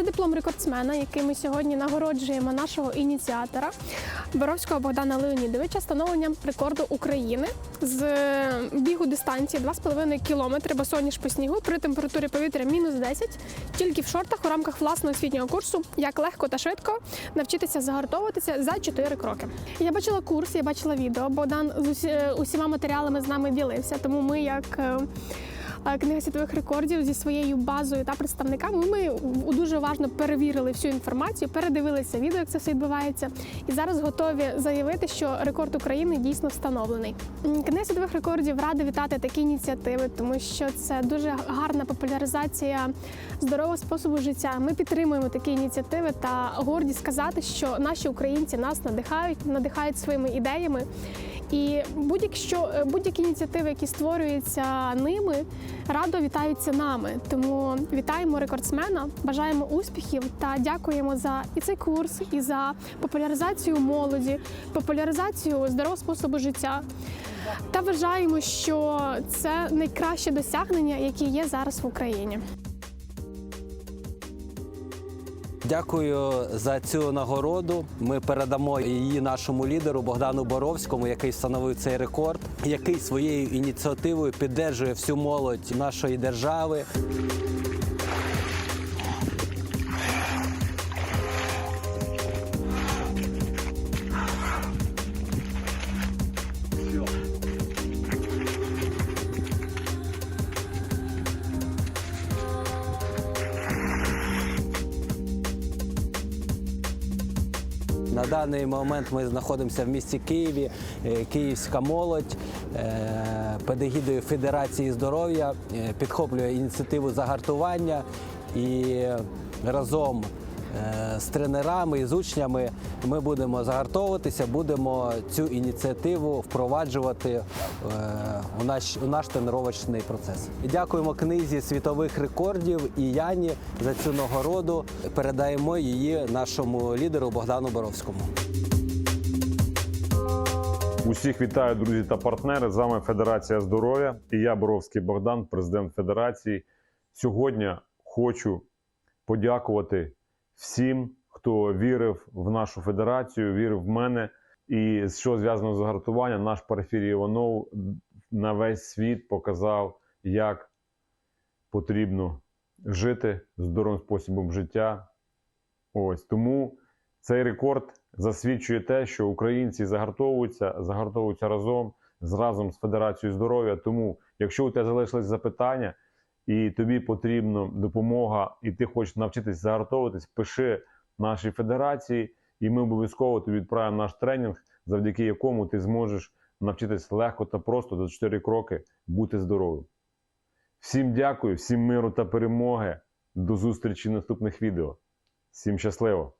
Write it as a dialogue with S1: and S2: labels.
S1: Це диплом рекордсмена, який ми сьогодні нагороджуємо нашого ініціатора Боровського Богдана Леонідовича встановленням рекорду України з е, бігу дистанції 2,5 кілометри босоніж по снігу при температурі повітря мінус 10, тільки в шортах у рамках власного освітнього курсу, як легко та швидко навчитися загартовуватися за 4 кроки. Я бачила курс, я бачила відео. Богдан з е, усіма матеріалами з нами ділився, тому ми як. Е, е, Книга світових рекордів зі своєю базою та представниками. Ми дуже уважно перевірили всю інформацію, передивилися відео, як це все відбувається, і зараз готові заявити, що рекорд України дійсно встановлений. Книга світових рекордів рада вітати такі ініціативи, тому що це дуже гарна популяризація здорового способу життя. Ми підтримуємо такі ініціативи та горді сказати, що наші українці нас надихають, надихають своїми ідеями. І будь-якщо будь-які ініціативи, які створюються ними, радо вітаються нами. Тому вітаємо рекордсмена, бажаємо успіхів та дякуємо за і цей курс, і за популяризацію молоді, популяризацію здорового способу життя. Та вважаємо, що це найкраще досягнення, які є зараз в Україні.
S2: Дякую за цю нагороду. Ми передамо її нашому лідеру Богдану Боровському, який встановив цей рекорд, який своєю ініціативою піддержує всю молодь нашої держави. На даний момент ми знаходимося в місті Києві. Е, Київська молодь е, під егідою Федерації здоров'я е, підхоплює ініціативу загартування і разом з тренерами і з учнями ми будемо загартовуватися, будемо цю ініціативу впроваджувати е, у наш, у наш тренувальний процес. Дякуємо книзі світових рекордів і Яні за цю нагороду. Передаємо її нашому лідеру Богдану Боровському.
S3: Усіх вітаю, друзі та партнери. З вами Федерація здоров'я і я Боровський Богдан, президент Федерації. Сьогодні хочу подякувати всім, хто вірив в нашу федерацію, вірив в мене. І що зв'язано з загартуванням, наш Порфірій Іванов на весь світ показав, як потрібно жити здоровим способом життя. Ось тому цей рекорд засвідчує те, що українці загартовуються, загартовуються разом з разом з Федерацією здоров'я. Тому, якщо у тебе залишились запитання і тобі потрібна допомога, і ти хочеш навчитись загартовуватись, пиши нашій федерації, і ми обов'язково тобі відправимо наш тренінг, завдяки якому ти зможеш навчитись легко та просто за 4 кроки бути здоровим. Всім дякую, всім миру та перемоги. До зустрічі в наступних відео. Всім щасливо!